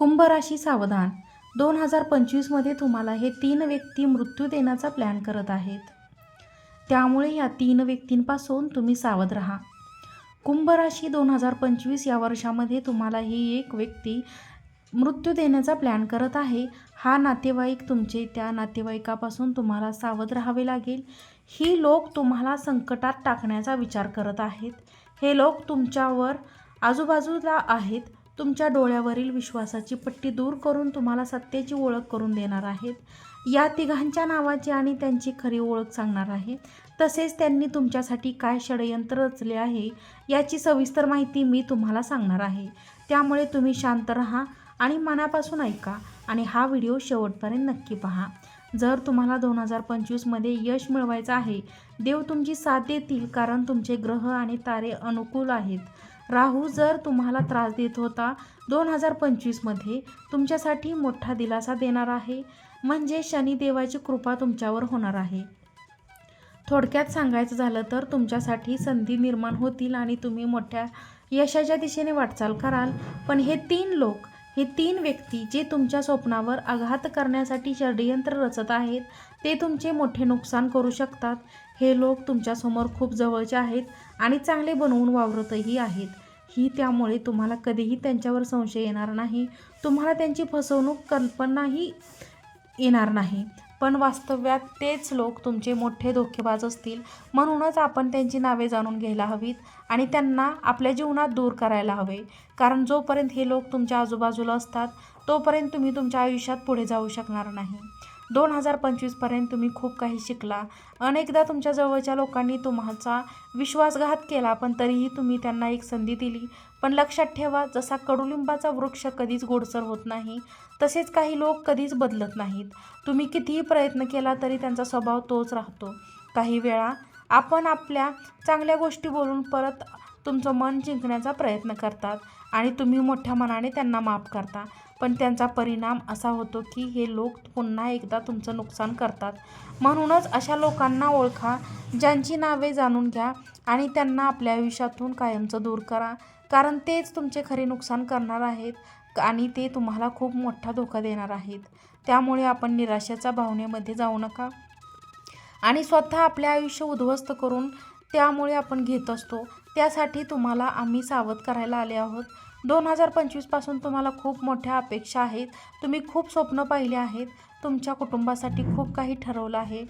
कुंभ राशी सावधान. दोन हजार पंचवीसमध्ये तुम्हाला हे तीन व्यक्ती मृत्यू देण्याचा प्लॅन करत आहेत. त्यामुळे या तीन व्यक्तींपासून तुम्ही सावध राहा. कुंभ राशी दोन हजार पंचवीस या वर्षामध्ये तुम्हाला ही एक व्यक्ती मृत्यू देण्याचा प्लॅन करत आहे. हा नातेवाईक तुमचे त्या नातेवाईकापासून तुम्हाला सावध राहावे लागेल. ही लोक तुम्हाला संकटात टाकण्याचा विचार करत आहेत. हे लोक तुमच्यावर आजूबाजूला आहेत. तुमच्या डोळ्यावरील विश्वासाची पट्टी दूर करून तुम्हाला सत्तेची ओळख करून देणार आहेत. या तिघांच्या नावाची आणि त्यांची खरी ओळख सांगणार आहे. तसेच त्यांनी तुमच्यासाठी काय षडयंत्र रचले आहे याची सविस्तर माहिती मी तुम्हाला सांगणार आहे. त्यामुळे तुम्ही शांत राहा आणि मनापासून ऐका आणि हा व्हिडिओ शेवटपर्यंत नक्की पहा. जर तुम्हाला दोन हजार पंचवीसमध्ये यश मिळवायचं आहे देव तुमची साथ देतील कारण तुमचे ग्रह आणि तारे अनुकूल आहेत. राहू जर तुम्हाला त्रास देत होता दोन हजार पंचवीसमध्ये तुमच्यासाठी मोठा दिलासा देणार आहे. म्हणजे शनिदेवाची कृपा तुमच्यावर होणार आहे. थोडक्यात सांगायचं झालं तर तुमच्यासाठी संधी निर्माण होतील आणि तुम्ही मोठ्या यशाच्या दिशेने वाटचाल कराल. पण हे तीन लोक हे तीन व्यक्ती जे तुमच्या स्वप्नावर आघात करण्यासाठी षडयंत्र रचत आहेत ते तुमचे मोठे नुकसान करू शकतात. हे लोक तुमच्यासमोर खूप जवळचे आहेत आणि चांगले बनवून वावरतही आहेत. ही त्यामुळे तुम्हाला कधीही त्यांच्यावर संशय येणार नाही. तुम्हाला त्यांची फसवणूक कल्पनाही येणार नाही. पण वास्तव्यात तेच लोक तुमचे मोठे धोकेबाज असतील. म्हणूनच आपण त्यांची नावे जाणून घ्यायला हवीत आणि त्यांना आपल्या जीवनात दूर करायला हवे. कारण जोपर्यंत हे लोक तुमच्या आजूबाजूला असतात तोपर्यंत तुम्ही तुमच्या आयुष्यात पुढे जाऊ शकणार नाही. दोन हजार पंचवीसपर्यंत तुम्ही खूप काही शिकला. अनेकदा तुमच्या जवळच्या लोकांनी तुम्हाचा विश्वासघात केला पण तरीही तुम्ही त्यांना एक संधी दिली. पण लक्षात ठेवा जसा कडुलिंबाचा वृक्ष कधीच गोडसर होत नाही तसेच काही लोक कधीच बदलत नाहीत. तुम्ही कितीही प्रयत्न केला तरी त्यांचा स्वभाव तोच राहतो. काही वेळा आपण आपल्या चांगल्या गोष्टी बोलून परत तुमचं मन जिंकण्याचा प्रयत्न करतात आणि तुम्ही मोठ्या मनाने त्यांना माफ करता. पण त्यांचा परिणाम असा होतो की हे लोक पुन्हा एकदा तुमचं नुकसान करतात. म्हणूनच अशा लोकांना ओळखा ज्यांची नावे जाणून घ्या आणि त्यांना आपल्या आयुष्यातून कायमचं दूर करा. कारण तेच तुमचे खरे नुकसान करणार आहेत आणि ते तुम्हाला खूप मोठा धोका देणार आहेत. त्यामुळे आपण निराशेच्या भावनेमध्ये जाऊ नका. आणि स्वतः आपले आयुष्य उद्ध्वस्त करून त्यामुळे आपण घेत असतो. त्यासाठी तुम्हाला आम्ही सावध करायला आले आहोत. दोन हजार पंचवीसपासून तुम्हाला खूप मोठ्या अपेक्षा आहेत. तुम्ही खूप स्वप्न पाहिले आहेत. तुमच्या कुटुंबासाठी खूप काही ठरवलं आहे.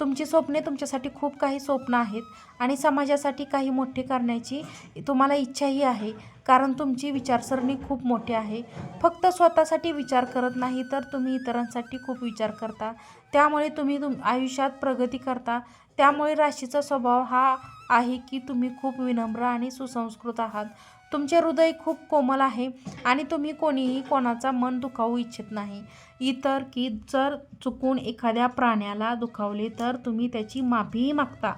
तुमची स्वप्ने तुमच्यासाठी खूप काही स्वप्न आहेत आणि समाजासाठी काही मोठे करण्याची तुम्हाला इच्छाही आहे. कारण तुमची विचारसरणी खूप मोठी आहे. फक्त स्वतःसाठी विचार करत नाही तर तुम्ही इतरांसाठी खूप विचार करता. त्यामुळे तुम्ही तुम आयुष्यात प्रगती करता. त्यामुळे राशीचा स्वभाव हा आहे की तुम्ही खूप विनम्र आणि सुसंस्कृत आहात. तुमचे हृदय खूप कोमल आहे आणि तुम्ही कोणीही कोणाचा मन दुखावू इच्छित नाही. इतर की जर चुकून एखाद्या प्राण्याला दुखावले तर तुम्ही त्याची माफीही मागता.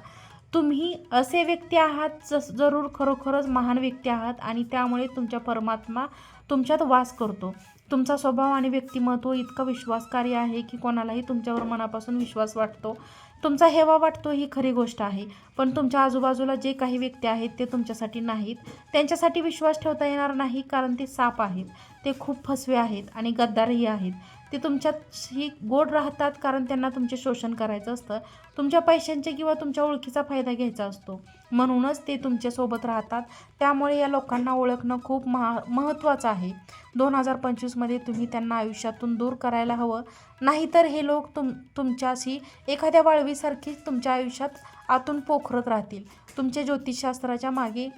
तुम्ही असे व्यक्ती आहात जस जरूर खरोखरच महान व्यक्ती आहात आणि त्यामुळे तुमच्या परमात्मा तुमच्यात वास करतो. तुमचा स्वभाव आणि व्यक्तिमत्व इतकं विश्वासकारी आहे की कोणालाही तुमच्यावर मनापासून विश्वास वाटतो. तुमचा हेवा वाटतो ही खरी गोष्ट आहे. पण तुमच्या आजूबाजूला जे काही व्यक्ती आहेत ते तुमच्यासाठी नाहीत. त्यांच्यासाठी विश्वास ठेवता येणार नाही कारण ते साप आहेत. ते खूप फसवे आहेत आणि गद्दारही आहेत. ते तुमच्याशी गोड राहतात कारण त्यांना तुमचे शोषण करायचं असतं. तुमच्या पैशांचे किंवा तुमच्या ओळखीचा फायदा घ्यायचा असतो. म्हणूनच ते तुमच्यासोबत राहतात. त्यामुळे या लोकांना ओळखणं खूप महा महत्त्वाचं आहे. दोन हजार पंचवीसमध्ये तुम्ही त्यांना आयुष्यातून दूर करायला हवं. नाहीतर हे लोक तुम तुमच्याशी एखाद्या वाळवीसारखीच तुमच्या आयुष्यात आतून पोखरत राहतील. तुमच्या ज्योतिषशास्त्राच्या मागे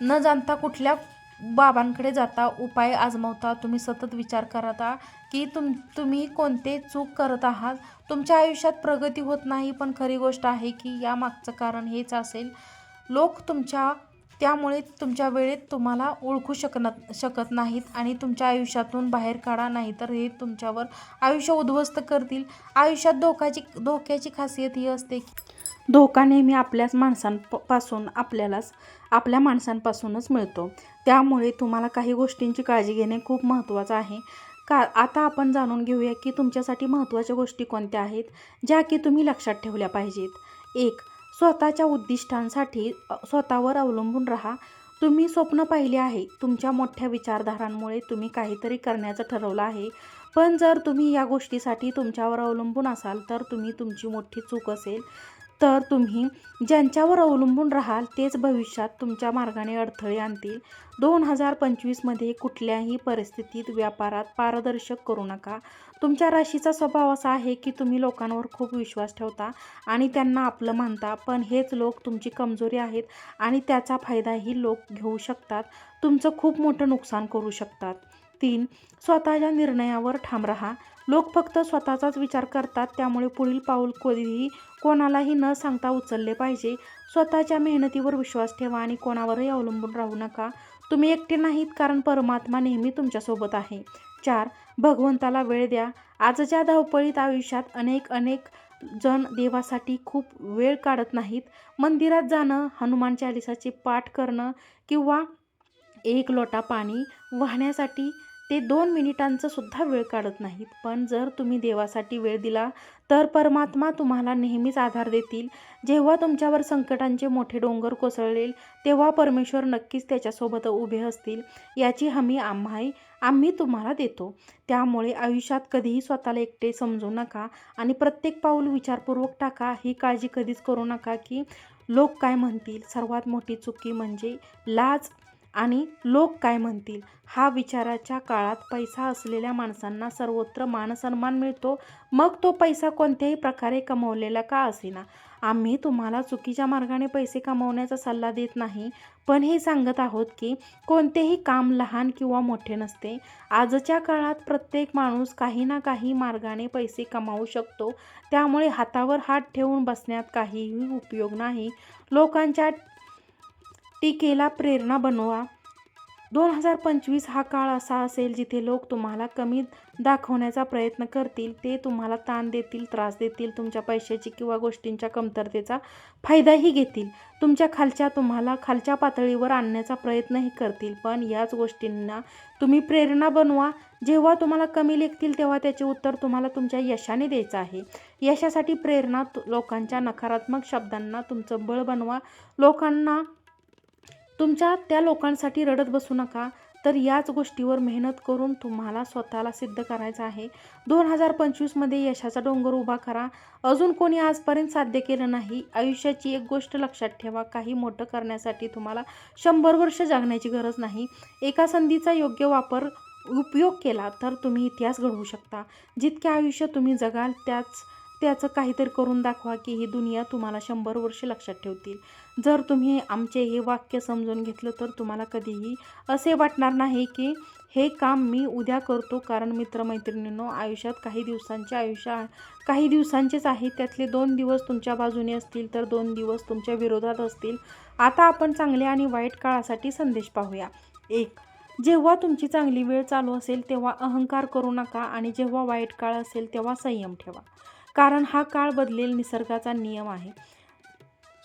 न जाणता कुठल्या बाबांकडे जाता उपाय आजमावता तुम्ही सतत विचार करता की तुम तुम्ही कोणते चूक करत आहात? तुमच्या आयुष्यात प्रगती होत नाही पण खरी गोष्ट आहे की या मागचं कारण हेच असेल लोक तुमच्या त्यामुळे तुमच्या वेळेत तुम्हाला ओळखू शकत शकत नाहीत आणि तुमच्या आयुष्यातून बाहेर काढा नाही तर हे तुमच्यावर आयुष्य उद्ध्वस्त करतील. आयुष्यात धोकाची धोक्याची खासियत ही असते की धोका नेहमी आपल्याच माणसांपासून आपल्यालाच आपल्या माणसांपासूनच मिळतो. त्यामुळे तुम्हाला काही गोष्टींची काळजी घेणे खूप महत्त्वाचं आहे. का आता आपण जाणून घेऊया की तुमच्यासाठी महत्त्वाच्या गोष्टी कोणत्या आहेत ज्या की तुम्ही लक्षात ठेवल्या पाहिजेत. एक स्वतःच्या उद्दिष्टांसाठी स्वतःवर अवलंबून राहा. तुम्ही स्वप्न पाहिले आहे तुमच्या मोठ्या विचारधारांमुळे तुम्ही काहीतरी करण्याचं ठरवलं आहे. पण जर तुम्ही या गोष्टीसाठी तुमच्यावर अवलंबून असाल तर तुम्ही तुमची मोठी चूक असेल. तर तुम्ही ज्यांच्यावर अवलंबून राहाल तेच भविष्यात तुमच्या मार्गाने अडथळे आणतील. दोन हजार पंचवीसमध्ये कुठल्याही परिस्थितीत व्यापारात पारदर्शक करू नका. तुमच्या राशीचा स्वभाव असा आहे की तुम्ही लोकांवर खूप विश्वास ठेवता आणि त्यांना आपलं मानता पण हेच लोक तुमची कमजोरी आहेत आणि त्याचा फायदाही लोक घेऊ शकतात. तुमचं खूप मोठं नुकसान करू शकतात. तीन स्वतःच्या निर्णयावर ठाम राहा. लोक फक्त स्वतःचाच विचार करतात त्यामुळे पुढील पाऊल कधीही कोणालाही न सांगता उचलले पाहिजे. स्वतःच्या मेहनतीवर विश्वास ठेवा आणि कोणावरही अवलंबून राहू नका. तुम्ही एकटे नाहीत कारण परमात्मा नेहमी तुमच्यासोबत आहे. चार भगवंताला वेळ द्या. आजच्या धावपळीत आयुष्यात अनेक अनेक जण देवासाठी खूप वेळ काढत नाहीत. मंदिरात जाणं हनुमान चालिसाचे पाठ करणं किंवा एक लोटा पाणी वाहण्यासाठी ते दोन मिनिटांचं सुद्धा वेळ काढत नाहीत. पण जर तुम्ही देवासाठी वेळ दिला तर परमात्मा तुम्हाला नेहमीच आधार देतील. जेव्हा तुमच्यावर संकटांचे मोठे डोंगर कोसळलेल तेव्हा परमेश्वर नक्कीच त्याच्यासोबत उभे असतील. याची हमी आम्हाही आम्ही तुम्हाला देतो. त्यामुळे आयुष्यात कधीही स्वतःला एकटे समजू नका आणि प्रत्येक पाऊल विचारपूर्वक टाका. ही काळजी कधीच करू नका की लोक काय म्हणतील. सर्वात मोठी चुकी म्हणजे लाज आणि लोक काय म्हणतील? हा विचाराच्या काळात पैसा असलेल्या माणसांना सर्वत्र मानसन्मान मिळतो. मग तो पैसा कोणत्याही प्रकारे कमवलेला का असेना? आम्ही तुम्हाला चुकीच्या मार्गाने पैसे कमवण्याचा सल्ला देत नाही पण हे सांगत आहोत की कोणतेही काम लहान किंवा मोठे नसते. आजच्या काळात प्रत्येक माणूस काही ना काही मार्गाने पैसे कमावू शकतो. त्यामुळे हातावर हात ठेवून बसण्यात काहीही उपयोग नाही. लोकांच्या टीकेला प्रेरणा बनवा. दोन हजार पंचवीस हा काळ असा असेल जिथे लोक तुम्हाला कमी दाखवण्याचा प्रयत्न करतील. ते तुम्हाला ताण देतील त्रास देतील तुमच्या पैशाची किंवा गोष्टींच्या कमतरतेचा फायदाही घेतील. तुमच्या खालच्या तुम्हाला खालच्या पातळीवर आणण्याचा प्रयत्नही करतील. पण याच गोष्टींना तुम्ही प्रेरणा बनवा. जेव्हा तुम्हाला कमी लेखतील तेव्हा त्याचे उत्तर तुम्हाला तुमच्या यशाने द्यायचं आहे. यशासाठी प्रेरणा तु- लोकांच्या नकारात्मक शब्दांना तुमचं बळ बनवा. लोकांना तुमच्या त्या लोकांसाठी रडत बसू नका. तर याच गोष्टीवर मेहनत करून तुम्हाला स्वतःला सिद्ध करायचं आहे. दोन हजार पंचवीसमध्ये यशाचा डोंगर उभा करा. अजून कोणी आजपर्यंत साध्य केलं नाही. आयुष्याची एक गोष्ट लक्षात ठेवा. काही मोठं करण्यासाठी तुम्हाला शंभर वर्ष जागण्याची गरज नाही. एका संधीचा योग्य वापर उपयोग केला तर तुम्ही इतिहास घडवू शकता. जितके आयुष्य तुम्ही जगाल त्याच त्याचं काहीतरी करून दाखवा की ही दुनिया तुम्हाला शंभर वर्ष लक्षात ठेवतील. जर तुम्ही आमचे हे वाक्य समजून घेतलं तर तुम्हाला कधीही असे वाटणार नाही की हे काम मी उद्या करतो. कारण मित्रमैत्रिणींनो आयुष्यात काही दिवसांचे आयुष्य काही दिवसांचेच आहे. त्यातले दोन दिवस तुमच्या बाजूने असतील तर दोन दिवस तुमच्या विरोधात असतील. आता आपण चांगल्या आणि वाईट काळासाठी संदेश पाहूया. एक जेव्हा तुमची चांगली वेळ चालू असेल तेव्हा अहंकार करू नका आणि जेव्हा वाईट काळ असेल तेव्हा संयम ठेवा. कारण हा काळ बदलेल निसर्गाचा नियम आहे.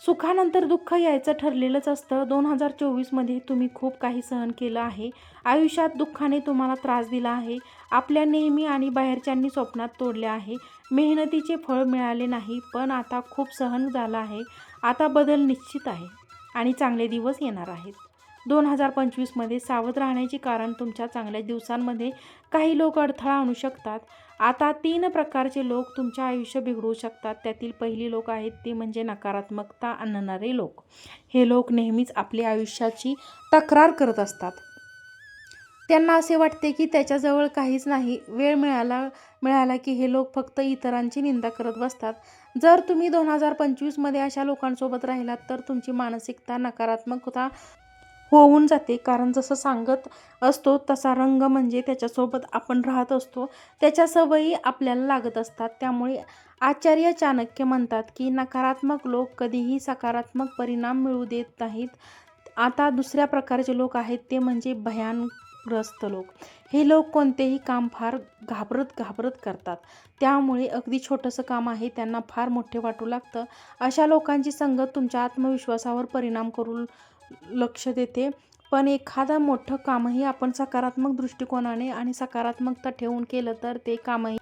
सुखानंतर दुःख यायचं ठरलेलंच असतं. दोन हजार चोवीसमध्ये तुम्ही खूप काही सहन केलं आहे. आयुष्यात दुःखाने तुम्हाला त्रास दिला आहे. आपल्या नेहमी आणि बाहेरच्यांनी स्वप्नात तोडले आहे. मेहनतीचे फळ मिळाले नाही पण आता खूप सहन झालं आहे. आता बदल निश्चित आहे आणि चांगले दिवस येणार आहेत. दोन हजार पंचवीसमध्ये सावध राहण्याचे कारण तुमच्या चांगल्या दिवसांमध्ये काही लोक अडथळा आणू शकतात. आता तीन प्रकारचे लोक तुमचे आयुष्य बिघडवू शकतात. त्यातील पहिली लोक आहेत ते म्हणजे नकारात्मकता आणणारे लोक. हे लोक नेहमीच आपल्या आयुष्याची तक्रार करत असतात. त्यांना असे वाटते की त्याच्याजवळ काहीच नाही. वेळ मिळाला मिळाला की हे लोक फक्त इतरांची निंदा करत बसतात. जर तुम्ही दोन हजार पंचवीसमध्ये अशा लोकांसोबत राहिलात तर तुमची मानसिकता नकारात्मकता होऊन जाते. कारण जसं सांगत असतो तसा रंग म्हणजे त्याच्यासोबत आपण राहत असतो. त्याच्या सवयी आपल्याला लागत असतात. त्यामुळे आचार्य चाणक्य म्हणतात की नकारात्मक लोक कधीही सकारात्मक परिणाम मिळू देत नाहीत. आता दुसऱ्या प्रकारचे लोक आहेत ते म्हणजे भयानग्रस्त लोक. हे लोक कोणतेही काम फार घाबरत घाबरत करतात. त्यामुळे अगदी छोटंसं काम आहे त्यांना फार मोठे वाटू लागतं. अशा लोकांची संगत तुमच्या आत्मविश्वासावर परिणाम करू लक्ष देते. पण एखादा मोठं कामही आपण सकारात्मक दृष्टिकोनाने आणि सकारात्मकता ठेवून केलं तर ते कामही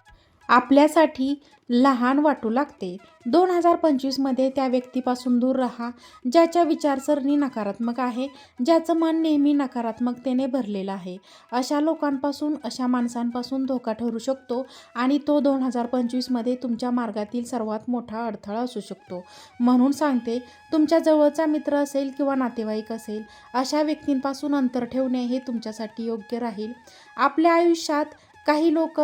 आपल्यासाठी लहान वाटू लागते. दोन हजार पंचवीसमध्ये त्या व्यक्तीपासून दूर राहा ज्याच्या विचारसरणी नकारात्मक आहे ज्याचं मन नेहमी नकारात्मकतेने भरलेलं आहे. अशा लोकांपासून अशा माणसांपासून धोका ठरू शकतो आणि तो दोन हजार पंचवीसमध्ये तुमच्या मार्गातील सर्वात मोठा अडथळा असू शकतो. म्हणून सांगते तुमच्या जवळचा मित्र असेल किंवा नातेवाईक असेल अशा व्यक्तींपासून अंतर ठेवणे हे तुमच्यासाठी योग्य राहील. आपल्या आयुष्यात काही लोक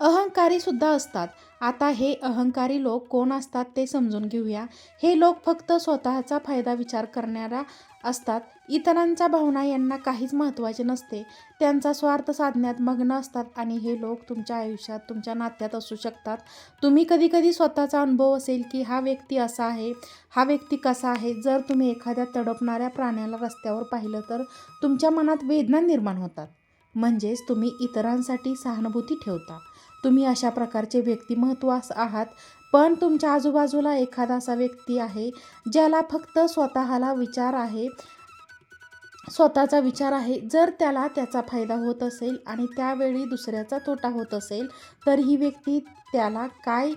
अहंकारी सुद्धा असतात. आता हे अहंकारी लोक कोण असतात ते समजून घेऊया. हे लोक फक्त स्वतःचा फायदा विचार करणारा असतात. इतरांच्या भावना यांना काहीच महत्त्वाचे नसते. त्यांचा स्वार्थ साधण्यात मग्न असतात आणि हे लोक तुमच्या आयुष्यात तुमच्या नात्यात असू शकतात. तुम्ही कधीकधी स्वतःचा अनुभव असेल की हा व्यक्ती असा आहे हा व्यक्ती कसा आहे. जर तुम्ही एखाद्या तडपणाऱ्या प्राण्याला रस्त्यावर पाहिलं तर तुमच्या मनात वेदना निर्माण होतात. म्हणजेच तुम्ही इतरांसाठी सहानुभूती ठेवता. तुम्ही अशा प्रकारचे व्यक्तिमत्वास आहात. पण तुमच्या आजूबाजूला एखादा असा व्यक्ती आहे ज्याला फक्त स्वतःला विचार आहे स्वतःचा विचार आहे. जर त्याला त्याचा फायदा होत असेल आणि त्यावेळी दुसऱ्याचा तोटा होत असेल तर ही व्यक्ती त्याला काय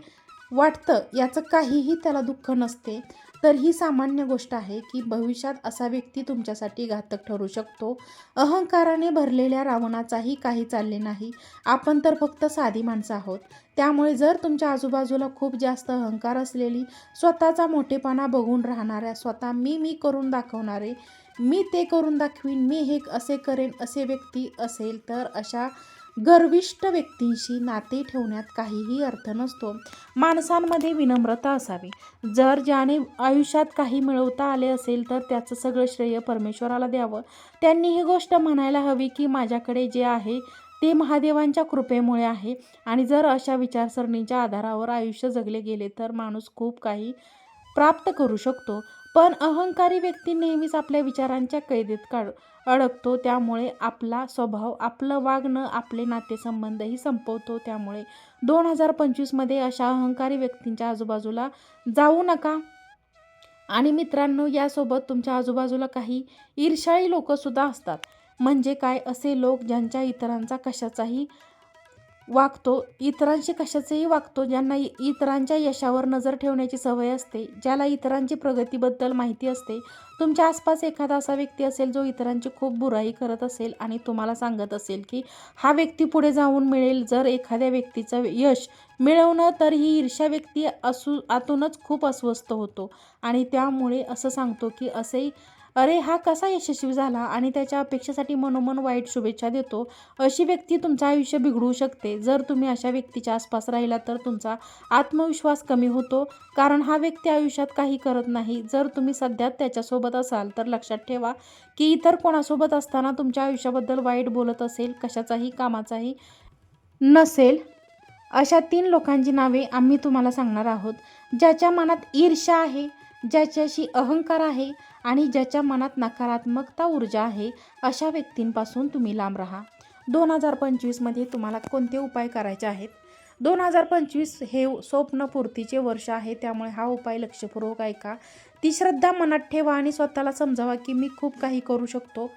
वाटतं याचं काहीही त्याला दुःख नसते. तर ही सामान्य गोष्ट आहे की भविष्यात असा व्यक्ती तुमच्यासाठी घातक ठरू शकतो. अहंकाराने भरलेल्या रावणाचाही काही चालले नाही. आपण तर फक्त साधी माणसं आहोत. त्यामुळे जर तुमच्या आजूबाजूला खूप जास्त अहंकार असलेली स्वतःचा मोठेपणा बघून राहणाऱ्या स्वतः मी मी करून दाखवणारे मी ते करून दाखवीन मी हे असे करेन असे व्यक्ती असेल तर अशा गर्विष्ठ व्यक्तींशी नाते ठेवण्यात काहीही अर्थ नसतो. माणसांमध्ये विनम्रता असावी. जर ज्याने आयुष्यात काही मिळवता आले असेल तर त्याचं सगळं श्रेय परमेश्वराला द्यावं. त्यांनी ही गोष्ट म्हणायला हवी की माझ्याकडे जे आहे ते महादेवांच्या कृपेमुळे आहे. आणि जर अशा विचारसरणीच्या आधारावर आयुष्य जगले गेले तर माणूस खूप काही प्राप्त करू शकतो. पण अहंकारी व्यक्ती नेहमीच आपल्या विचारांच्या कैदेत काढ अडकतो. त्यामुळे आपला स्वभाव आपलं वागणं आपले नातेसंबंधही संपवतो. त्यामुळे दोन हजार पंचवीसमध्ये अशा अहंकारी व्यक्तींच्या आजूबाजूला जाऊ नका. आणि मित्रांनो यासोबत तुमच्या आजूबाजूला काही ईर्षाळी लोकंसुद्धा असतात. म्हणजे काय? असे लोक ज्यांच्या इतरांचा कशाचाही वागतो. इतरांशी कशाचंही वागतो ज्यांना इतरांच्या यशावर नजर ठेवण्याची सवय असते ज्याला इतरांची प्रगतीबद्दल माहिती असते. तुमच्या आसपास एखादा असा व्यक्ती असेल जो इतरांची खूप बुराई करत असेल आणि तुम्हाला सांगत असेल की हा व्यक्ती पुढे जाऊन मिळेल जर एखाद्या व्यक्तीचं यश मिळवणं तर ही ईर्ष्या व्यक्ती असू आतूनच खूप अस्वस्थ होतो. आणि त्यामुळे असं सांगतो की असे अरे हा कसा यशस्वी झाला आणि त्याच्या अपेक्षेसाठी मनोमन वाईट शुभेच्छा देतो? अशी व्यक्ती तुमचं आयुष्य बिघडवू शकते. जर तुम्ही अशा व्यक्तीच्या आसपास राहिला तर तुमचा आत्मविश्वास कमी होतो. कारण हा व्यक्ती आयुष्यात काही करत नाही. जर तुम्ही सध्या त्याच्यासोबत असाल तर लक्षात ठेवा की इतर कोणासोबत असताना तुमच्या आयुष्याबद्दल वाईट बोलत असेल कशाचाही कामाचाही नसेल अशा तीन लोकांची नावे आम्ही तुम्हाला सांगणार आहोत. ज्याच्या मनात ईर्ष्या आहे ज्याच्याशी अहंकार आहे आणि ज्याच्या मनात नकारात्मकता ऊर्जा आहे अशा व्यक्तींपासून तुम्ही लांब राहा. दोन हजार पंचवीसमध्ये तुम्हाला कोणते उपाय करायचे आहेत? दोन हजार पंचवीस हे स्वप्नपूर्तीचे वर्ष आहे त्यामुळे हा उपाय लक्षपूर्वक ऐका. ती श्रद्धा मनात ठेवा आणि स्वतःला समजावा की मी खूप काही करू शकतो.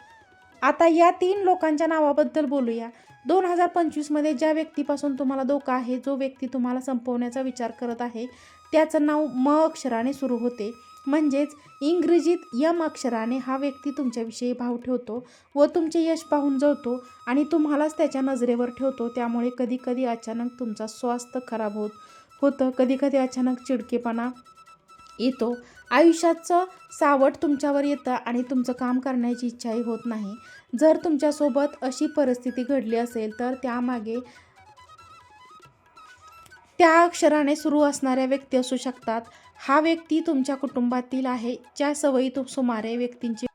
आता या तीन लोकांच्या नावाबद्दल बोलूया. दोन हजार पंचवीसमध्ये ज्या व्यक्तीपासून तुम्हाला धोका आहे जो व्यक्ती तुम्हाला संपवण्याचा विचार करत आहे त्याचं नाव म अक्षराने सुरू होते. म्हणजेच इंग्रजीत यम अक्षराने हा व्यक्ती तुमच्याविषयी भाव ठेवतो व तुमचे यश पाहून जळतो आणि तुम्हालाच त्याच्या नजरेवर ठेवतो. त्यामुळे कधीकधी अचानक तुमचा स्वास्थ्य खराब होत होतं. कधीकधी अचानक चिडकेपणा येतो. आयुष्याचं सावट तुमच्यावर येतं आणि तुमचं काम करण्याची इच्छाही होत नाही. जर तुमच्यासोबत अशी परिस्थिती घडली असेल तर त्यामागे त्या अक्षराने सुरू असणाऱ्या व्यक्ती असू शकतात. हा व्यक्ती तुमच्या कुटुंबातील आहे ज्या सवयी तुम सुमारे व्यक्तींची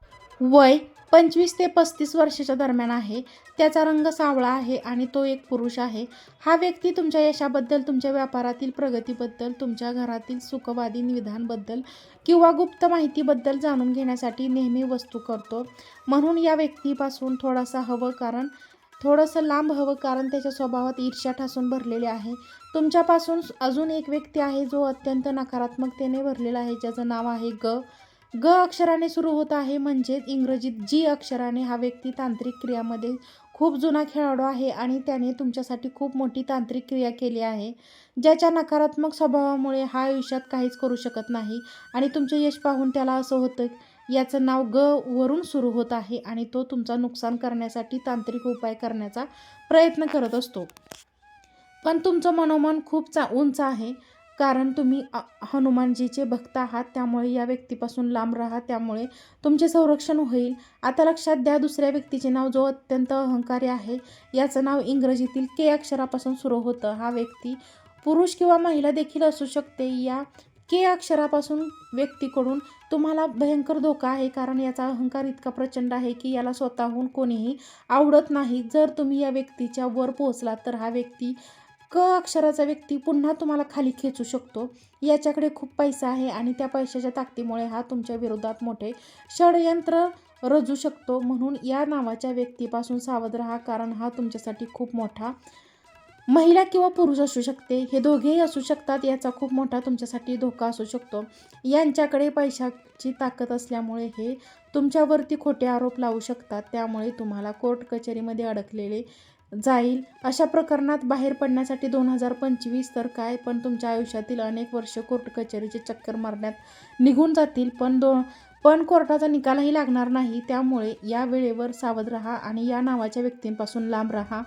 वय पंचवीस ते पस्तीस वर्षाच्या दरम्यान आहे. त्याचा रंग सावळा आहे आणि तो एक पुरुष आहे. हा व्यक्ती तुमच्या यशाबद्दल तुमच्या व्यापारातील प्रगतीबद्दल तुमच्या घरातील सुखवादी विधानबद्दल किंवा गुप्त माहितीबद्दल जाणून घेण्यासाठी नेहमी वस्तू करतो. म्हणून या व्यक्तीपासून थोडासा हवं कारण थोडंसं लांब हवं कारण त्याच्या स्वभावात ईर्ष्या ठासून भरलेले आहे. तुमच्यापासून अजून एक व्यक्ती आहे जो अत्यंत नकारात्मकतेने भरलेला आहे. ज्याचं नाव आहे ग. ग अक्षराने सुरू होत आहे म्हणजेच इंग्रजीत जी अक्षराने हा व्यक्ती तांत्रिक क्रियामध्ये खूप जुना खेळाडू आहे आणि त्याने तुमच्यासाठी खूप मोठी तांत्रिक क्रिया केली आहे ज्याच्या नकारात्मक स्वभावामुळे हा आयुष्यात काहीच करू शकत नाही आणि तुमचे यश पाहून त्याला असं होतं याचं नाव ग वरून सुरू होत आहे आणि तो तुमचा नुकसान करण्यासाठी तांत्रिक उपाय करण्याचा प्रयत्न करत असतो. पण तुमचं मनोमन खूप चा उंच आहे कारण तुम्ही हनुमानजीचे भक्त आहात त्यामुळे या व्यक्तीपासून लांब राहा त्यामुळे तुमचे संरक्षण होईल. आता लक्षात द्या दुसऱ्या व्यक्तीचे नाव जो अत्यंत अहंकारी आहे याचं नाव इंग्रजीतील के अक्षरापासून सुरू होतं. हा व्यक्ती पुरुष किंवा महिला देखील असू शकते. या के अक्षरापासून व्यक्तीकडून तुम्हाला भयंकर धोका आहे कारण याचा अहंकार इतका प्रचंड आहे की याला स्वतःहून कोणीही आवडत नाही. जर तुम्ही या व्यक्तीच्या वर पोहोचलात तर हा व्यक्ती क अक्षराचा व्यक्ती पुन्हा तुम्हाला खाली खेचू शकतो. याच्याकडे खूप पैसा आहे आणि त्या पैशाच्या ताकदीमुळे हा तुमच्या विरोधात मोठे षडयंत्र रचू शकतो. म्हणून या नावाच्या व्यक्तीपासून सावध राहा कारण हा तुमच्यासाठी खूप मोठा महिला किंवा पुरुष असू शकते. हे दोघेही असू शकतात याचा खूप मोठा तुमच्यासाठी धोका असू शकतो. यांच्याकडे पैशाची ताकद असल्यामुळे हे तुमच्यावरती खोटे आरोप लावू शकतात. त्यामुळे तुम्हाला कोर्ट कचेरीमध्ये अडकलेले जाईल. अशा प्रकरणात बाहेर पडण्यासाठी दोन हजार पंचवीस तर काय? पण तुमच्या आयुष्यातील अनेक वर्ष कोर्ट कचेरीचे चक्कर मारण्यात निघून जातील. पण दो पण कोर्टाचा निकालही लागणार नाही. त्यामुळे या वेळेवर सावध राहा आणि या नावाच्या व्यक्तींपासून लांब राहा.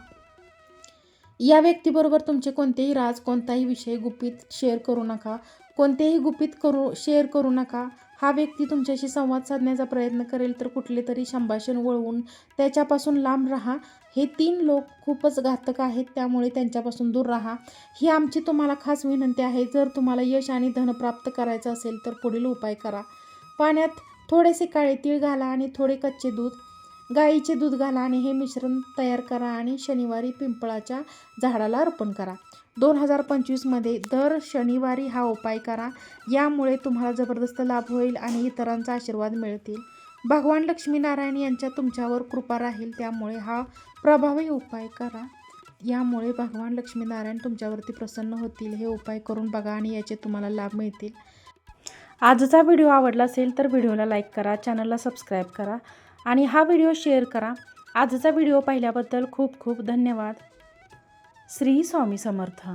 या व्यक्तीबरोबर तुमचे कोणतेही राज कोणताही विषय गुपित शेअर करू नका. कोणतेही गुपित करू शेअर करू नका. हा व्यक्ती तुमच्याशी संवाद साधण्याचा प्रयत्न करेल तर कुठले तरी संभाषण वळवून त्याच्यापासून लांब राहा. हे तीन लोक खूपच घातक आहेत त्यामुळे त्यांच्यापासून दूर राहा. ही आमची तुम्हाला खास विनंती आहे. जर तुम्हाला यश आणि धन प्राप्त करायचं असेल तर पुढील उपाय करा. पाण्यात थोडेसे काळे तीळ घाला आणि थोडे कच्चे दूध गाईचे दूध घाला आणि हे मिश्रण तयार करा आणि शनिवारी पिंपळाच्या झाडाला अर्पण करा. दोन हजार पंचवीसमध्ये दर शनिवारी हा उपाय करा. यामुळे तुम्हाला जबरदस्त लाभ होईल आणि इतरांचा आशीर्वाद मिळतील. भगवान लक्ष्मीनारायण यांच्या तुमच्यावर कृपा राहील त्यामुळे हा प्रभावी उपाय करा. यामुळे भगवान लक्ष्मीनारायण तुमच्यावरती प्रसन्न होतील. हे उपाय करून बघा आणि याचे तुम्हाला लाभ मिळतील. आजचा व्हिडिओ आवडला असेल तर व्हिडिओला लाईक करा चॅनलला सबस्क्राईब करा आणि हा व्हिडिओ शेअर करा. आजचा व्हिडिओ पाहिल्याबद्दल खूप खूप धन्यवाद. श्री स्वामी समर्थ.